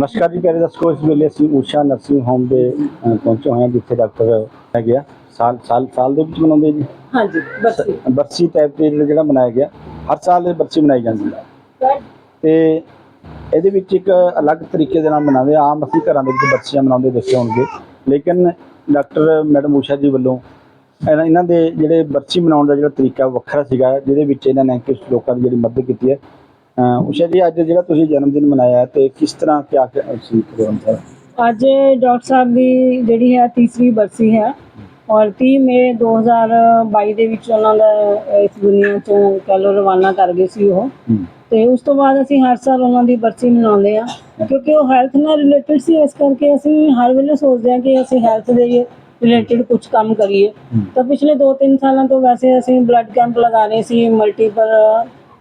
ਨਮਸਕਾਰ ਜੀ ਪਿਆਰੇ ਦਰਸ਼ਕੋ ਇਸ ਵੇਲੇ ਅਸੀਂ ਊਸ਼ਾ ਨਰਸਿੰਗ ਹੋਮ ਦੇ ਅ, ਪਹੁੰਚੇ ਹੋਏ ਹਾਂ ਜਿੱਥੇ ਡਾਕਟਰ ਹੈਗੇ ਆ ਸਾਲ ਸਾਲ ਸਾਲ ਦੇ ਵਿੱਚ ਮਨਾਉਂਦੇ ਜੀ? ਹਾਂਜੀ ਬਰਸੀ। ਬਰਸੀ ਟਾਈਪ ਤੇ ਜਿਹੜਾ ਮਨਾਇਆ ਗਿਆ ਹਰ ਸਾਲ ਇਹ ਬਰਸੀ ਮਨਾਈ ਜਾਂਦੀ ਹੈ। ਤੇ ਇਹਦੇ ਵਿੱਚ ਇੱਕ ਅਲੱਗ ਤਰੀਕੇ ਦੇ ਨਾਲ ਮਨਾਉਂਦੇ ਆ। ਆਮ ਅਸੀਂ ਘਰਾਂ ਦੇ ਵਿੱਚ ਬਰਸੀਆਂ ਮਨਾਉਂਦੇ ਦੇਖੇ ਹੋਣਗੇ। ਲੇਕਿਨ ਡਾਕਟਰ ਮੈਡਮ ਊਸ਼ਾ ਜੀ ਵੱਲੋਂ ਇਹਨਾਂ ਇਹਨਾਂ ਦੇ ਜਿਹੜੇ ਬਰਸੀ ਮਨਾਉਣ ਦਾ ਜਿਹੜਾ ਤਰੀਕਾ ਵੱਖਰਾ ਸੀਗਾ ਜਿਹਦੇ ਵਿੱਚ ਇਹਨਾਂ ਨੇ ਕੁਝ ਲੋਕਾਂ ਦੀ ਜਿਹੜੀ ਮਦਦ ਕੀਤੀ ਹੈ ਊਸ਼ਾ ਜੀ ਅੱਜ ਜਿਹੜਾ ਤੁਸੀਂ ਜਨਮ ਦਿਨ ਮਨਾਇਆ ਤੇ ਕਿਸ ਤਰ੍ਹਾਂ ਕਿਆ ਸੀ ਪ੍ਰੋਗਰਾਮ ਸਾਰਾ ਅੱਜ ਡਾਕਟਰ ਸਾਹਿਬ ਦੀ ਜਿਹੜੀ ਹੈ ਤੀਸਰੀ ਬਰਸੀ ਹੈ ਔਰ 30 ਮਈ 2022 ਦੇ ਵਿੱਚ ਉਹਨਾਂ ਦਾ ਇਸ ਦੁਨੀਆ ਤੋਂ ਕਹਿ ਲਓ ਰਵਾਨਾ ਕਰ ਗਏ ਸੀ ਉਹ। ਤੇ ਉਸ ਤੋਂ ਬਾਅਦ ਅਸੀਂ ਹਰ ਸਾਲ ਉਹਨਾਂ ਦੀ ਬਰਸੀ ਮਨਾਉਂਦੇ ਆ ਕਿਉਂਕਿ ਉਹ ਹੈਲਥ ਨਾਲ ਰਿਲੇਟਡ ਸੀ ਇਸ ਕਰਕੇ ਅਸੀਂ ਹਰ ਵੇਲੇ ਸੋਚਦੇ ਹਾਂ ਕਿ ਅਸੀਂ ਹੈਲਥ ਦੇ ਰਿਲੇਟਡ ਕੁਝ ਕੰਮ ਕਰੀਏ। ਤਾਂ ਪਿਛਲੇ 2-3 ਸਾਲਾਂ ਤੋਂ ਵੈਸੇ ਅਸੀਂ ਬਲੱਡ ਕੈਂਪ ਲਗਾ ਰਹੇ ਸੀ ਮਲਟੀਪਲ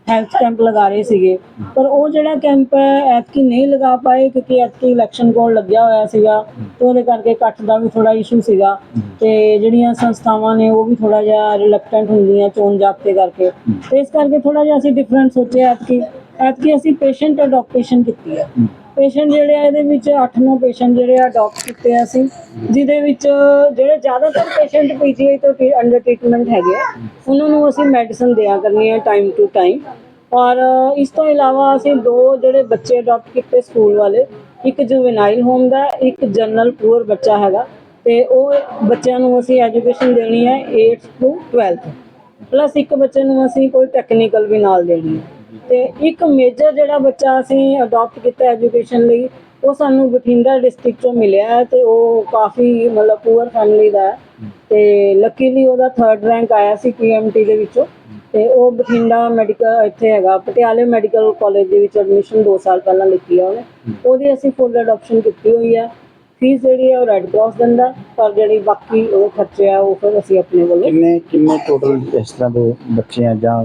ਹੈਲਥ ਕੈਂਪ ਲਗਾ ਰਹੇ ਸੀਗੇ। ਪਰ ਉਹ ਜਿਹੜਾ ਕੈਂਪ ਹੈ, ਐਤਕੀ ਨਹੀਂ ਲਗਾ ਪਾਏ ਕਿਉਂਕਿ ਐਤਕੀ ਇਲੈਕਸ਼ਨ ਕੋਲ ਲੱਗਿਆ ਹੋਇਆ ਸੀਗਾ। ਤੇ ਉਹਦੇ ਕਰਕੇ ਕੱਟ ਦਾ ਵੀ ਥੋੜਾ ਇਸ਼ੂ ਸੀਗਾ। ਤੇ ਜਿਹੜੀਆਂ ਸੰਸਥਾਵਾਂ ਨੇ, ਉਹ ਵੀ ਥੋੜਾ ਜਿਹਾ ਰਿਲੈਕਟੈਂਟ ਹੁੰਦੀਆਂ ਚੋਣ ਜਾਬਤੇ ਕਰਕੇ। ਤੇ ਇਸ ਕਰਕੇ ਥੋੜਾ ਜਿਹਾ ਅਸੀਂ ਡਿਫਰੈਂਟ ਸੋਚਿਆ ਐਤਕੀ। ਐਤਕੀ ਅਸੀਂ ਪੇਸ਼ੈਂਟ ਅਡਾਪਟੇਸ਼ਨ ਕੀਤੀ ਹੈ। ਪੇਸ਼ੈਂਟ ਜਿਹੜੇ ਆ, ਇਹਦੇ ਵਿੱਚ 8-9 ਪੇਸ਼ੈਂਟ ਜਿਹੜੇ ਆ ਅਡਾਪਟ ਕੀਤੇ ਆ ਅਸੀਂ, ਜਿਹਦੇ ਵਿੱਚ ਜਿਹੜੇ ਜ਼ਿਆਦਾਤਰ ਪੇਸ਼ੈਂਟ ਪੀਜੀਆਈ ਤੋਂ ਅੰਡਰ ਟ੍ਰੀਟਮੈਂਟ ਹੈਗੇ ਆ, ਉਹਨਾਂ ਨੂੰ ਅਸੀਂ ਮੈਡੀਸਨ ਦਿਆ ਕਰਨੀ ਹੈ ਟਾਈਮ ਟੂ ਟਾਈਮ ਔਰ ਇਸ ਤੋਂ ਇਲਾਵਾ ਅਸੀਂ ਦੋ ਜਿਹੜੇ ਬੱਚੇ ਅਡਾਪਟ ਕੀਤੇ ਸਕੂਲ ਵਾਲੇ, ਇੱਕ ਜੁਵੈਨਾਈਲ ਹੋਮ ਦਾ, ਇੱਕ ਜਨਰਲ ਪੂਅਰ ਬੱਚਾ ਹੈਗਾ, ਤੇ ਉਹ ਬੱਚਿਆਂ ਨੂੰ ਅਸੀਂ ਐਜੂਕੇਸ਼ਨ ਦੇਣੀ ਹੈ 8th ਤੋਂ 12th ਪਲੱਸ ਇੱਕ ਬੱਚੇ ਨੂੰ ਅਸੀਂ ਕੋਈ ਟੈਕਨੀਕਲ ਵੀ ਨਾਲ ਦੇਣੀ ਹੈ ਤੇ ਇੱਕ ਮੇਜਰ ਜਿਹੜਾ ਬੱਚਾ ਅਸੀਂ ਅਡਾਪਟ ਕੀਤਾ ਐਜੂਕੇਸ਼ਨ ਲਈ ਉਹ ਸਾਨੂੰ ਬਠਿੰਡਾ ਡਿਸਟ੍ਰਿਕਟ ਤੋਂ ਮਿਲਿਆ ਤੇ ਉਹ ਕਾਫੀ ਮਤਲਬ ਪੂਅਰ ਫੈਮਿਲੀ ਦਾ ਹੈ। ਤੇ ਲੱਕੀਲੀ ਉਹਦਾ ਥਰਡ ਰੈਂਕ ਆਇਆ ਸੀ ਪੀਐਮਟੀ ਦੇ ਵਿੱਚੋਂ। ਤੇ ਉਹ ਬਠਿੰਡਾ ਮੈਡੀਕਲ ਇੱਥੇ ਹੈਗਾ ਪਟਿਆਲੇ ਮੈਡੀਕਲ ਕਾਲਜ ਦੇ ਵਿੱਚ ਐਡਮਿਸ਼ਨ 2 ਸਾਲ ਪਹਿਲਾਂ ਲਿੱਤੀ ਆ ਉਹਨੇ। ਉਹਦੀ ਅਸੀਂ ਫੁੱਲ ਅਡਾਪਸ਼ਨ ਕੀਤੀ ਹੋਈ ਹੈ ਫੀਸ ਜਿਹੜੀ ਹੈ ਉਹ ਰੈੱਡ ਕਰਾਸ ਦਿੰਦਾ ਪਰ ਜਿਹੜੀ ਬਾਕੀ ਉਹ ਖਰਚੇ ਆ ਉਹ ਫਿਰ ਅਸੀਂ ਆਪਣੇ ਵੱਲੋਂ ਕਿੰਨੇ ਕਿੰਨੇ ਟੋਟਲ ਇਸ ਤਰ੍ਹਾਂ ਦੇ ਬੱਚੇ ਆ ਜਾਂ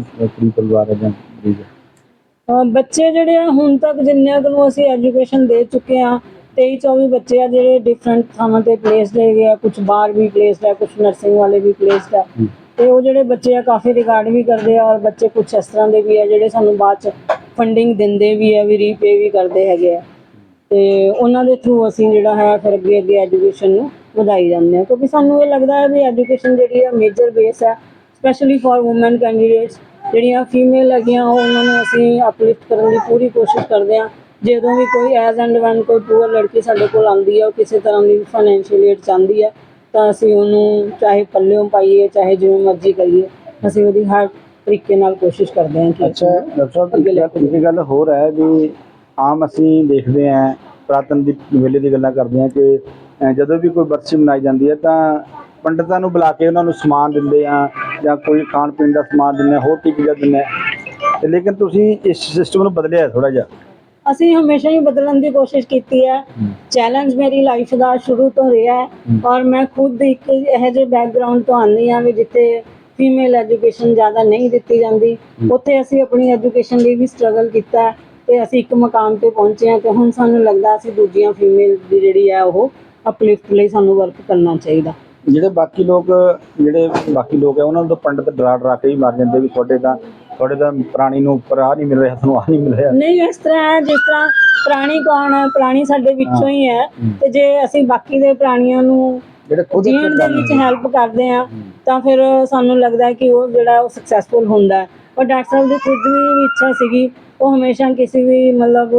ਪਰਿਵਾਰ ਆ ਜਾਂ ਆ? ਬੱਚੇ ਜਿਹੜੇ ਆ ਹੁਣ ਤੱਕ ਜਿੰਨਿਆਂ ਨੂੰ ਅਸੀਂ ਐਜੂਕੇਸ਼ਨ ਦੇ ਚੁੱਕੇ ਆ 23 24 ਬੱਚੇ ਆ ਜਿਹੜੇ ਡਿਫਰੈਂਟ ਥਾਵਾਂ ਤੇ ਪਲੇਸਡ ਹੈਗੇ ਆ ਕੁਝ ਬਾਹਰ ਵੀ ਪਲੇਸਡ ਹੈ ਕੁਝ ਨਰਸਿੰਗ ਵਾਲੇ ਵੀ ਪਲੇਸਡ ਆ। ਤੇ ਉਹ ਜਿਹੜੇ ਬੱਚੇ ਆ ਕਾਫੀ ਰਿਕਾਰਡ ਵੀ ਕਰਦੇ ਆ ਔਰ ਬੱਚੇ ਕੁਝ ਇਸ ਤਰ੍ਹਾਂ ਦੇ ਵੀ ਆ ਜਿਹੜੇ ਸਾਨੂੰ ਬਾਅਦ ਚ ਫੰਡਿੰਗ ਦਿੰਦੇ ਵੀ ਆ ਵੀ ਰੀਪੇ ਵੀ ਕਰਦੇ ਹੈਗੇ ਆ। ਤੇ ਉਹਨਾਂ ਦੇ ਥਰੂ ਅਸੀਂ ਜਿਹੜਾ ਹੈ ਫਿਰ ਅੱਗੇ ਅੱਗੇ ਐਜੂਕੇਸ਼ਨ ਨੂੰ ਵਧਾਈ ਜਾਂਦੇ ਆ। ਕਿਉਂਕਿ ਸਾਨੂੰ ਇਹ ਲੱਗਦਾ ਹੈ ਵੀ ਐਜੂਕੇਸ਼ਨ ਜਿਹੜੀ ਹੈ ਮੇਜਰ ਬੇਸ ਹੈ ਸਪੈਸ਼ਲੀ ਫਾਰ ਔਮਨ ਕੈਂਡੀਡੇਟਸ ਜਿਹੜੀਆਂ ਫੀਮੇਲ ਹੈਗੀਆਂ ਉਹ ਉਹਨਾਂ ਨੂੰ ਅਸੀਂ ਅਪਲਿਫਟ ਕਰਨ ਦੀ ਪੂਰੀ ਕੋਸ਼ਿਸ਼ ਕਰਦੇ ਹਾਂ। ਜਦੋਂ ਵੀ ਕੋਈ ਐਜ਼ ਐਂਡ ਵਨ ਕੋਈ ਪੂਅਰ ਲੜਕੀ ਸਾਡੇ ਕੋਲ ਆਉਂਦੀ ਹੈ ਉਹ ਕਿਸੇ ਤਰ੍ਹਾਂ ਦੀ ਫਾਈਨੈਂਸ਼ੀਅਲ ਏਡ ਚਾਹੁੰਦੀ ਹੈ ਤਾਂ ਅਸੀਂ ਉਹਨੂੰ ਚਾਹੇ ਪੱਲਿਓਂ ਪਾਈਏ ਚਾਹੇ ਜਿਵੇਂ ਮਰਜ਼ੀ ਕਰੀਏ ਅਸੀਂ ਉਹਦੀ ਹਰ ਤਰੀਕੇ ਨਾਲ ਕੋਸ਼ਿਸ਼ ਕਰਦੇ ਹਾਂ ਕਿ ਅੱਛਾ ਡਾਕਟਰ ਸਾਹਿਬ ਇੱਕ ਗੱਲ- ਹੋਰ ਹੈ ਵੀ ਆਮ ਅਸੀਂ ਦੇਖਦੇ ਆਂ ਪ੍ਰਾਤਨ ਦੀ ਵੇਲੇ ਦੀ ਗੱਲਾਂ ਕਰਦੇ ਆਂ ਕਿ ਜਦੋਂ ਵੀ ਕੋਈ ਬਰਸੀ ਮਨਾਈ ਜਾਂਦੀ ਹੈ ਤਾਂ ਪੰਡਤਾਂ ਨੂੰ ਬੁਲਾ ਕੇ ਉਹਨਾਂ ਨੂੰ ਸਮਾਨ ਦਿੰਦੇ ਆ ਜਾਂ ਕੋਈ ਖਾਣ ਪੀਣ ਦਾ ਸਮਾਨ ਦਿੰਦੇ ਆ ਹੋਰ ਕੀ ਚੀਜ਼ਾਂ ਦਿੰਦੇ ਆ। ਤੇ ਲੇਕਿਨ ਤੁਸੀਂ ਇਸ ਸਿਸਟਮ ਨੂੰ ਬਦਲਿਆ ਥੋੜਾ ਜਿਹਾ। ਅਸੀਂ ਹਮੇਸ਼ਾ ਹੀ ਬਦਲਣ ਦੀ ਕੋਸ਼ਿਸ਼ ਕੀਤੀ ਹੈ। ਚੈਲੰਜ ਮੇਰੀ ਲਾਈਫ ਦਾ ਸ਼ੁਰੂ ਤੋਂ ਰਿਹਾ ਹੈ ਔਰ ਮੈਂ ਖੁਦ ਇੱਕ ਇਹੋ ਜਿਹੇ ਬੈਕਗ੍ਰਾਉਂਡ ਤੋਂ ਆਉਂਦੀ ਹਾਂ ਵੀ ਜਿੱਥੇ ਫੀਮੇਲ ਐਜੂਕੇਸ਼ਨ ਜ਼ਿਆਦਾ ਨਹੀਂ ਦਿੱਤੀ ਜਾਂਦੀ। ਉੱਥੇ ਅਸੀਂ ਆਪਣੀ ਐਜੂਕੇਸ਼ਨ ਲਈ ਵੀ ਸਟਰਗਲ ਕੀਤਾ ਤੇ ਅਸੀਂ ਇੱਕ ਮਕਾਮ ਤੇ ਪਹੁੰਚੇ ਹਾਂ ਤੇ ਹੁਣ ਸਾਨੂੰ ਲੱਗਦਾ ਅਸੀਂ ਦੂਜੀਆਂ ਫੀਮੇਲ ਦੀ ਜਿਹੜੀ ਹੈ ਉਹ ਅਪਲਿਫਟ ਲਈ ਸਾਨੂੰ ਵਰਕ ਕਰਨਾ ਚਾਹੀਦਾ। ਜਿਹੜੇ ਬਾਕੀ ਲੋਕ ਜਿਹੜੇ ਬਾਕੀ ਲੋਕ ਆ ਉਹਨਾਂ ਨੂੰ ਤਾਂ ਪੰਡਤ ਡਰਾ ਡਰਾ ਕੇ ਹੀ ਮਾਰ ਜਾਂਦੇ ਵੀ ਤੁਹਾਡੇ ਤਾਂ ਤੁਹਾਡੇ ਤਾਂ ਪ੍ਰਾਣੀ ਨੂੰ ਉੱਪਰ ਆ ਨਹੀਂ ਮਿਲ ਰਿਹਾ ਤੁਹਾਨੂੰ ਆ ਨਹੀਂ ਮਿਲ ਰਿਹਾ। ਨਹੀਂ ਇਸ ਤਰ੍ਹਾਂ ਹੈ ਜਿਸ ਤਰ੍ਹਾਂ ਪ੍ਰਾਣੀ ਕੌਣ ਹੈ ਪ੍ਰਾਣੀ ਸਾਡੇ ਵਿੱਚੋਂ ਹੀ ਹੈ ਤੇ ਜੇ ਅਸੀਂ ਬਾਕੀ ਦੇ ਪ੍ਰਾਣੀਆਂ ਨੂੰ ਜਿਹੜੇ ਖੁਦ ਜੀਣ ਦੇ ਵਿੱਚ ਹੈਲਪ ਕਰਦੇ ਆ ਤਾਂ ਫਿਰ ਸਾਨੂੰ ਲੱਗਦਾ ਹੈ ਕਿ ਉਹ ਜਿਹੜਾ ਉਹ ਸਕਸੈਸਫੁਲ ਹੁੰਦਾ ਹੈ। ਔਰ ਡਾਕਟਰ ਸਾਹਿਬ ਦੀ ਖੁਦ ਵੀ ਇੱਛਾ ਸੀਗੀ ਉਹ ਹਮੇਸ਼ਾ ਕਿਸੇ ਵੀ ਮਤਲਬ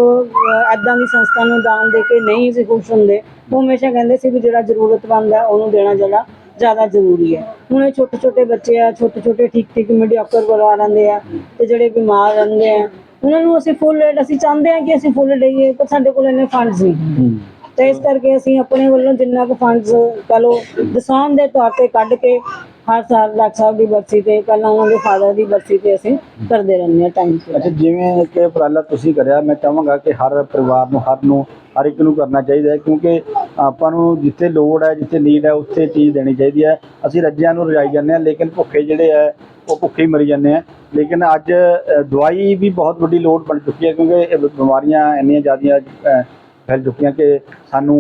ਐਦਾਂ ਦੀ ਸੰਸਥਾ ਨੂੰ ਦਾਨ ਦੇ ਕੇ ਨਹੀਂ ਸੀ ਖੁਸ਼ ਹੁੰਦੇ। ਉਹ ਹਮੇਸ਼ਾ ਕਹਿੰਦੇ ਸੀ ਵੀ ਜਿਹੜਾ ਜ਼ਰੂਰਤਮੰਦ ਹੈ ਉਹਨੂੰ ਦੇਣਾ ਜਿਹੜਾ ਜ਼ਿਆਦਾ ਜ਼ਰੂਰੀ ਹੈ। ਹੁਣ ਇਹ ਛੋਟੇ ਛੋਟੇ ਬੱਚੇ ਆ ਛੋਟੇ ਛੋਟੇ ਠੀਕ ਠੀਕ ਮੀਡੀਆਕਰ ਪਰਿਵਾਰ ਆਉਂਦੇ ਆ ਤੇ ਜਿਹੜੇ ਬਿਮਾਰ ਰਹਿੰਦੇ ਆ ਉਹਨਾਂ ਨੂੰ ਅਸੀਂ ਫੁੱਲ ਅਸੀਂ ਚਾਹੁੰਦੇ ਆ ਕਿ ਅਸੀਂ ਫੁੱਲ ਦਈਏ ਪਰ ਸਾਡੇ ਕੋਲ ਇੰਨੇ ਫੰਡਸ ਨਹੀਂ। ਤੇ ਇਸ ਕਰਕੇ ਅਸੀਂ ਆਪਣੇ ਵੱਲੋਂ ਜਿੰਨਾ ਕੁ ਫੰਡਸ ਕਹ ਲਓ ਦਸਾਨ ਦੇ ਤੌਰ ਤੇ ਕੱਢ ਕੇ ਹਰ ਸਾਲ ਡਾਕਟਰ ਸਾਹਿਬ ਦੀ ਬਰਸੀ ਤੇ ਪਹਿਲਾਂ ਉਹਨਾਂ ਦੇ ਫਾਦਰ ਦੀ ਬਰਸੀ ਤੇ ਅਸੀਂ ਕਰਦੇ ਰਹਿੰਦੇ ਹਾਂ ਟਾਈਮ ਤੇ। ਅੱਛਾ ਜਿਵੇਂ ਕਿ ਉਪਰਾਲਾ ਤੁਸੀਂ ਕਰਿਆ ਮੈਂ ਚਾਹਾਂਗਾ ਕਿ ਹਰ ਪਰਿਵਾਰ ਨੂੰ ਹਰ ਨੂੰ ਹਰ ਇੱਕ ਨੂੰ ਕਰਨਾ ਚਾਹੀਦਾ ਹੈ ਕਿਉਂਕਿ ਆਪਾਂ ਨੂੰ ਜਿੱਥੇ ਲੋੜ ਹੈ ਜਿੱਥੇ ਨੀਡ ਹੈ ਉੱਥੇ ਚੀਜ਼ ਦੇਣੀ ਚਾਹੀਦੀ ਹੈ। ਅਸੀਂ ਰੱਜਿਆਂ ਨੂੰ ਰਜਾਈ ਜਾਂਦੇ ਹਾਂ ਲੇਕਿਨ ਭੁੱਖੇ ਜਿਹੜੇ ਹੈ ਉਹ ਭੁੱਖੇ ਹੀ ਮਰੀ ਜਾਂਦੇ ਆ ਲੇਕਿਨ ਅੱਜ ਅ, ਦਵਾਈ ਵੀ ਬਹੁਤ ਵੱਡੀ ਲੋੜ ਬਣ ਚੁੱਕੀ ਹੈ ਕਿਉਂਕਿ ਇਹ ਬਿਮਾਰੀਆਂ ਇੰਨੀਆਂ ਜ਼ਿਆਦੀਆਂ ਅ, ਫੈਲ ਚੁੱਕੀਆਂ ਕਿ ਸਾਨੂੰ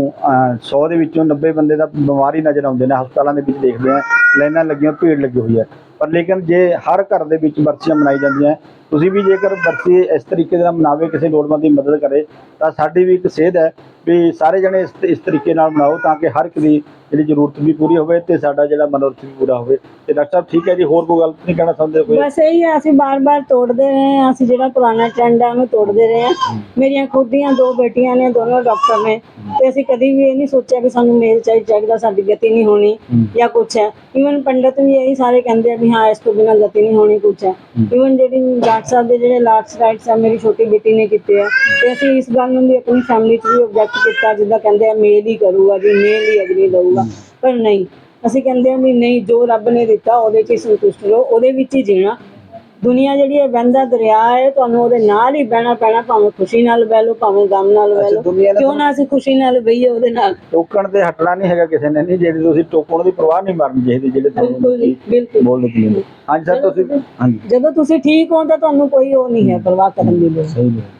100 ਦੇ ਵਿੱਚੋਂ 90 ਬੰਦੇ ਦਾ ਬਿਮਾਰੀ ਨਜ਼ਰ ਆਉਂਦੇ ਨੇ, ਹਸਪਤਾਲਾਂ ਦੇ ਵਿੱਚ ਦੇਖਦੇ ਆ, ਲਾਈਨਾਂ ਲੱਗੀਆਂ, ਭੀੜ ਲੱਗੀ ਹੋਈ ਹੈ। ਪਰ ਲੇਕਿਨ ਜੇ ਹਰ ਘਰ ਦੇ ਵਿੱਚ ਬਰਸੀਆਂ ਮਨਾਈ ਜਾਂਦੀਆਂ, ਤੁਸੀਂ ਵੀ ਜੇਕਰ ਬਰਸੀ ਇਸ ਤਰੀਕੇ ਦੇ ਨਾਲ ਮਨਾਵੇ, ਕਿਸੇ ਲੋੜਵੰਦ ਦੀ ਮਦਦ ਕਰੇ, ਤਾਂ ਸਾਡੀ ਵੀ ਇੱਕ ਸੇਧ ਹੈ ਵੀ ਸਾਰੇ ਜਣੇ ਇਸ ਇਸ ਤਰੀਕੇ ਨਾਲ ਮਨਾਓ, ਤਾਂ ਕਿ ਹਰ ਇੱਕ ਦੀ ਜਿਹੜੀ ਜ਼ਰੂਰਤ ਵੀ ਪੂਰੀ ਹੋਵੇ ਤੇ ਸਾਡਾ ਜਿਹੜਾ ਮਨੋਰਥ ਵੀ ਪੂਰਾ ਹੋਵੇ। ਤੇ ਡਾਕਟਰ ਸਾਹਿਬ ਠੀਕ ਹੈ ਜੀ ਹੋਰ ਕੋਈ ਗੱਲ ਨਹੀਂ ਕਹਿਣਾ ਚਾਹੁੰਦੇ ਕੋਈ ਬਸ ਇਹੀ ਹੈ ਅਸੀਂ ਬਾਰ-ਬਾਰ ਤੋੜਦੇ ਰਹੇ ਹਾਂ ਅਸੀਂ ਜਿਹੜਾ ਪੁਰਾਣਾ ਟ੍ਰੈਂਡ ਹੈ ਉਹਨੂੰ ਤੋੜਦੇ ਰਹੇ ਹਾਂ। ਮੇਰੀਆਂ ਖੁਦ ਦੀਆਂ ਦੋ ਬੇਟੀਆਂ ਨੇ ਦੋਨੋਂ ਡਾਕਟਰ ਨੇ। ਤੇ ਅਸੀਂ ਕਦੀ ਵੀ ਇਹ ਨਹੀਂ ਸੋਚਿਆ ਕਿ ਸਾਨੂੰ ਮੇਲ ਚਾਹੀ ਚਾਹੀਦਾ ਸਾਡੀ ਗਤੀ ਨਹੀਂ ਹੋਣੀ ਜਾਂ ਕੁਛ ਹੈ। ਈਵਨ ਪੰਡਤ ਵੀ ਇਹੀ ਸਾਰੇ ਕਹਿੰਦੇ ਆ ਵੀ ਹਾਂ ਇਸ ਤੋਂ ਬਿਨਾਂ ਗਤੀ ਨਹੀਂ ਹੋਣੀ ਕੁਛ ਹੈ। ਈਵਨ ਜਿਹੜੀ ਡਾਕਟਰ ਸਾਹਿਬ ਦੇ ਜਿਹੜੇ ਲਾਸਟ ਰਾਈਟਸ ਆ ਮੇਰੀ ਛੋਟੀ ਬੇਟੀ ਨੇ ਕੀਤੇ ਆ। ਤੇ ਅਸੀਂ ਇਸ ਗੱਲ ਨੂੰ ਵੀ ਆਪਣੀ ਫੈਮਿਲੀ 'ਚ ਵੀ ਆਬਜੈਕਟ ਕੀਤਾ ਜਿੱਦਾਂ ਕਹਿੰਦੇ ਆ ਮੇਲ ਹੀ ਕਰੂਗਾ ਜੀ ਮੇਲ ਹੀ ਅਗਨੀ ਦਊਗਾ ਪਰ ਨਹੀਂ ਅਸੀਂ ਕਹਿੰਦੇ ਆ ਵੀ ਨਹੀਂ ਜੋ ਰੱਬ ਨੇ ਦਿੱਤਾ ਉਹਦੇ 'ਚ ਹੀ ਸੰਤੁਸ਼ਟ ਰਹੋ ਉਹਦੇ ਵਿੱਚ ਹੀ ਜੀਣਾ। ਦੁਨੀਆ ਜਿਹੜੀ ਹੈ ਵਹਿੰਦਾ ਦਰਿਆ ਹੈ ਤੁਹਾਨੂੰ ਉਹਦੇ ਨਾਲ ਹੀ ਬਹਿਣਾ ਪੈਣਾ ਭਾਵੇਂ ਖੁਸ਼ੀ ਨਾਲ ਬਹਿ ਲਓ ਭਾਵੇਂ ਗਮ ਨਾਲ ਬਹਿ ਲਓ। ਕਿਉਂ ਨਾ ਅਸੀਂ ਖੁਸ਼ੀ ਨਾਲ ਬਈਏ ਉਹਦੇ ਨਾਲ? ਟੋਕਣ ਤੇ ਹਟਣਾ ਨਹੀਂ ਹੈਗਾ ਕਿਸੇ ਨੇ ਨਹੀਂ ਜਿਹੜੀ ਤੁਸੀਂ ਟੋਕਣ ਦੀ ਪਰਵਾਹ ਨਹੀਂ ਕਰਨੀ ਚਾਹੀਦੀ ਜਿਹੜੇ ਤੁਹਾਨੂੰ ਬਿਲਕੁਲ ਬੋਲਦੇ ਹਾਂਜੀ ਸਰ ਤੁਸੀਂ ਹਾਂਜੀ। ਜਦੋਂ ਤੁਸੀਂ ਠੀਕ ਹੋ ਤਾਂ ਤੁਹਾਨੂੰ ਕੋਈ ਉਹ ਨਹੀਂ ਹੈ ਪਰਵਾਹ ਕਰਨ ਦੀ ਲੋੜ।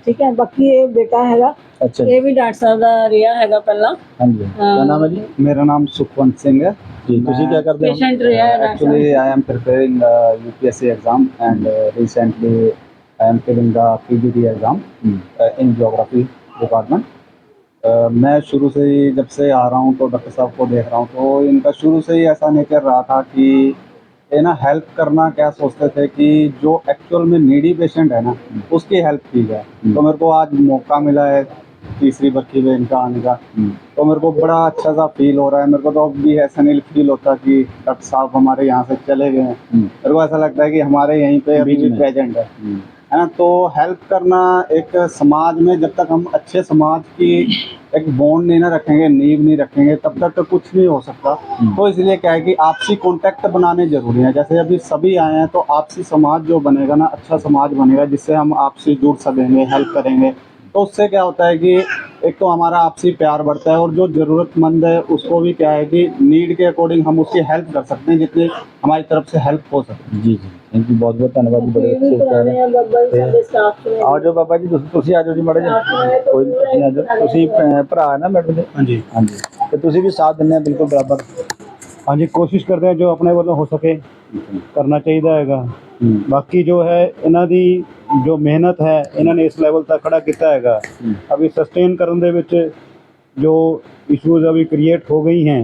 ਠੀਕ ਹੈ ਬਾਕੀ ਇਹ ਬੇਟਾ ਹੈਗਾ ਅੱਛਾ ਜੀ ਇਹ ਵੀ ਡਾਕਟਰ ਸਾਹਿਬ ਦਾ ਰਿਹਾ ਹੈਗਾ ਪਹਿਲਾਂ ਹਾਂਜੀ ਕੀ ਨਾਮ ਹੈ ਜੀ मेरा नाम सुखवंत सिंह है ਜੀ ਤੁਸੀਂ ਕੀ ਕਰਦੇ ਹੋ ਪੇਸ਼ੈਂਟ ਰਿਹਾ ਹੈ doctor actually i am preparing the upsc exam and uh, recently i am giving the pgd exam uh, in geography department uh, मैं शुरू से ही जब से आ रहा हूँ तो डॉक्टर साहब को देख रहा हूँ तो इनका शुरू से ही ऐसा नेचर रहा था कि ये ना हेल्प करना क्या सोचते थे कि जो एक्चुअल में नीडी पेशेंट है ना उसकी हेल्प की जाए तो मेरे को आज मौका मिला है तीसरी बरकी में इनका आने का। तो मेरे को बड़ा अच्छा सा फील हो रहा है। मेरे को तो अब भी ऐसा नहीं फील होता कि डॉक्टर साहब हमारे यहाँ से चले गए हैं। मेरे को ऐसा लगता है कि हमारे यहीं पे अभी भी प्रेजेंट है। है ना? तो हेल्प करना एक समाज में जब तक हम अच्छे समाज की एक बॉन्ड नहीं ना रखेंगे नींव नहीं रखेंगे तब तक तो कुछ नहीं हो सकता। तो इसलिए क्या है कि आपसी कांटेक्ट बनाने ज़रूरी है। जैसे अभी सभी आए हैं तो आपसी समाज जो बनेगा ना अच्छा समाज बनेगा जिससे हम आपसी जुड़ सकेंगे हेल्प करेंगे। तो उससे क्या होता है कि एक तो हमारा आपसी प्यार बढ़ता है और जो ज़रूरतमंद है उसको भी क्या है कि नीड के अकॉर्डिंग हम उसकी हेल्प कर सकते हैं जितनी हमारी तरफ से हेल्प हो सके ਜੀ ਜੀ ਥੈਂਕ ਯੂ ਬਹੁਤ ਬਹੁਤ ਧੰਨਵਾਦ ਜੀ ਬੜੇ ਇਹ ਵੀ ਅੱਛੇ ਪੁਰਾਣੇ ਵਿਚਾਰ ਆ ਬਾਬਾ ਜੀ ਸਾਡੇ ਸਟਾਫ ਚ ਨੇ। ਆਓ ਜੋ ਬਾਬਾ ਜੀ ਤੁਸੀਂ ਤੁਸੀਂ ਆ ਜਾਓ ਜੀ ਮਾੜੇ ਜੀ ਕੋਈ ਨੀ, ਤੁਸੀਂ ਆ ਜਾਓ ਤੁਸੀਂ ਅਹ, ਭਰਾ ਹੈ ਨਾ ਮੈਡਮ ਦੇ ਹਾਂਜੀ ਹਾਂਜੀ ਤੇ ਤੁਸੀਂ ਵੀ ਸਾਥ ਦਿੰਦੇ ਆ ਬਿਲਕੁਲ ਬਰਾਬਰ ਹਾਂਜੀ ਕੋਸ਼ਿਸ਼ ਕਰਦੇ ਹਾਂ ਜੋ ਆਪਣੇ ਵੱਲੋਂ ਹੋ ਸਕੇ ਕਰਨਾ ਚਾਹੀਦਾ ਹੈਗਾ ਹੂੰ बाकी जो है इन्हों की जो मेहनत है इन्होंने इस लैवल तक खड़ा किया है अभी सस्टेन करने के जो इशूज अभी क्रिएट हो गई हैं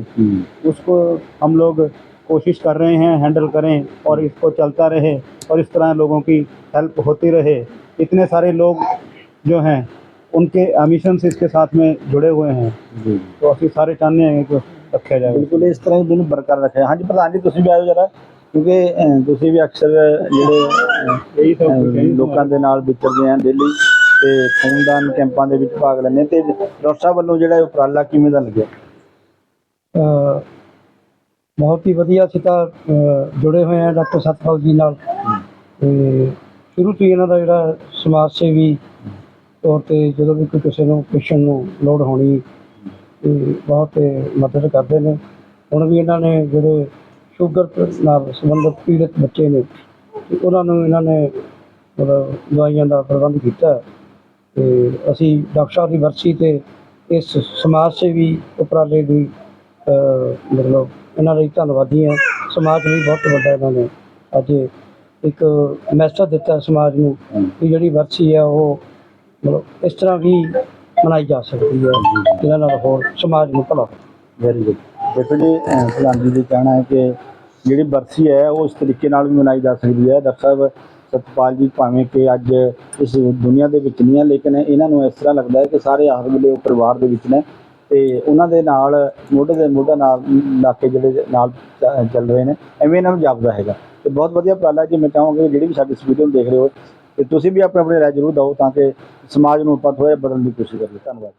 उसको हम लोग कोशिश कर रहे हैं हैंडल करें और इसको चलता रहे और इस तरह लोगों की हेल्प होती रहे इतने सारे लोग जो हैं उनके एमिशन इसके साथ में जुड़े हुए हैं तो अभी सारे चाहते हैं कि रखा जाए बिल्कुल इस तरह ही दिन बरकरार रखे हाँ जी प्रधान जी तुम भी आयो जरा ਕਿਉਂਕਿ ਅਹ, ਤੁਸੀਂ ਵੀ ਅਕਸਰ ਜਿਹੜੇ ਇਹੀ ਸਭ ਕੁਝ ਅਹ, ਲੋਕਾਂ ਦੇ ਨਾਲ ਵਿਚਰਦੇ ਆ ਡੇਲੀ ਤੇ ਖੂਨਦਾਨ ਕੈਂਪਾਂ ਦੇ ਵਿੱਚ ਭਾਗ ਲੈਂਦੇ ਤੇ ਡਾਕਟਰ ਸਾਹਿਬ ਵੱਲੋਂ ਜਿਹੜਾ ਇਹ ਉਪਰਾਲਾ ਕਿਵੇਂ ਦਾ ਲੱਗਿਆ? ਅ, ਬਹੁਤ ਹੀ ਵਧੀਆ ਅਸੀਂ ਤਾਂ ਅ, ਜੁੜੇ ਹੋਏ ਹਾਂ ਡਾਕਟਰ ਸਤਪਾਲ ਜੀ ਨਾਲ। ਤੇ ਸ਼ੁਰੂ ਤੋਂ ਹੀ ਇਹਨਾਂ ਦਾ ਜਿਹੜਾ ਸਮਾਜ ਸੇਵੀ ਤੌਰ ਤੇ ਜਦੋਂ ਵੀ ਕੋਈ ਕਿਸੇ ਨੂੰ ਪੇਸ਼ੈਂਟ ਨੂੰ ਲੋੜ ਹੋਣੀ ਤੇ ਬਹੁਤ ਮਦਦ ਕਰਦੇ ਨੇ। ਹੁਣ ਵੀ ਇਹਨਾਂ ਨੇ ਜਿਹੜੇ ਸ਼ੂਗਰ ਨਾਲ ਸੰਬੰਧਿਤ ਪੀੜਤ ਬੱਚੇ ਨੇ ਤੇ ਉਹਨਾਂ ਨੂੰ ਇਹਨਾਂ ਨੇ ਮਤਲਬ ਦਵਾਈਆਂ ਦਾ ਪ੍ਰਬੰਧ ਕੀਤਾ ਹੈ। ਤੇ ਅਸੀਂ ਡਾਕਟਰ ਸਾਹਿਬ ਦੀ ਵਰਸੀ ਤੇ ਇਸ ਸਮਾਜ ਸੇਵੀ ਉਪਰਾਲੇ ਦੀ ਅਹ ਮਤਲਬ ਇਹਨਾਂ ਲਈ ਧੰਨਵਾਦੀ ਹਾਂ। ਸਮਾਜ ਲਈ ਬਹੁਤ ਵੱਡਾ ਇਹਨਾਂ ਨੇ ਅੱਜ ਇੱਕ ਮੈਸੇਜ ਦਿੱਤਾ ਸਮਾਜ ਨੂੰ ਕਿ ਜਿਹੜੀ ਵਰਸੀ ਹੈ ਉਹ ਮਤਲਬ ਇਸ ਤਰ੍ਹਾਂ ਵੀ ਮਨਾਈ ਜਾ ਸਕਦੀ ਹੈ। ਜਿਹਨਾਂ ਨਾਲ ਹੋਰ ਸਮਾਜ ਨੂੰ ਭਲਾ ਹੋਵੇ। ਵੈਰੀ ਗੁੱਡ ਦੇਖੋ ਜੀ ਅਹ, ਪ੍ਰਧਾਨ ਜੀ ਦਾ ਕਹਿਣਾ ਹੈ ਕਿ ਜਿਹੜੀ ਬਰਸੀ ਹੈ, ਉਹ ਇਸ ਤਰੀਕੇ ਨਾਲ ਵੀ ਮਨਾਈ ਜਾ ਸਕਦੀ ਹੈ। ਡਾਕਟਰ ਸਾਹਿਬ, ਸਤਪਾਲ ਜੀ, ਭਾਵੇਂ ਕਿ ਅੱਜ ਇਸ ਦੁਨੀਆ ਦੇ ਵਿੱਚ ਨਹੀਂ ਹੈ, ਲੇਕਿਨ ਇਹਨਾਂ ਨੂੰ ਇਸ ਤਰ੍ਹਾਂ ਲੱਗਦਾ ਹੈ ਕਿ ਸਾਰੇ ਹਰ ਵੇਲੇ ਉਹ ਪਰਿਵਾਰ ਦੇ ਵਿੱਚ ਨੇ ਤੇ ਉਹਨਾਂ ਦੇ ਨਾਲ, ਮੋਢੇ ਦੇ ਮੋਢਾ ਨਾਲ, ਨਾਕੇ ਜਿਹੜੇ ਨਾਲ ਚ- ਚੱਲ ਰਹੇ ਨੇ, ਐਵੇਂ ਇਹਨਾਂ ਨੂੰ ਜਾਪਦਾ ਹੈਗਾ। ਤੇ ਬਹੁਤ ਵਧੀਆ ਉਪਰਾਲਾ ਜੀ, ਮੈਂ ਚਾਹਾਂਗਾ ਜਿਹੜੀ ਵੀ ਸਾਡੀ ਇਸ ਵੀਡੀਓ ਨੂੰ ਦੇਖ ਰਹੇ ਹੋ, ਤੇ ਤੁਸੀਂ ਵੀ ਆਪਣੇ ਆਪਣੇ ਰਾਏ ਜ਼ਰੂਰ ਦਿਓ ਤਾਂ ਕਿ ਸਮਾਜ ਨੂੰ ਆਪਾਂ ਥੋੜ੍ਹਾ ਜਿਹਾ ਬਦਲਣ ਦੀ ਕੋਸ਼ਿਸ਼ ਕਰੀਏ। ਧੰਨਵਾਦ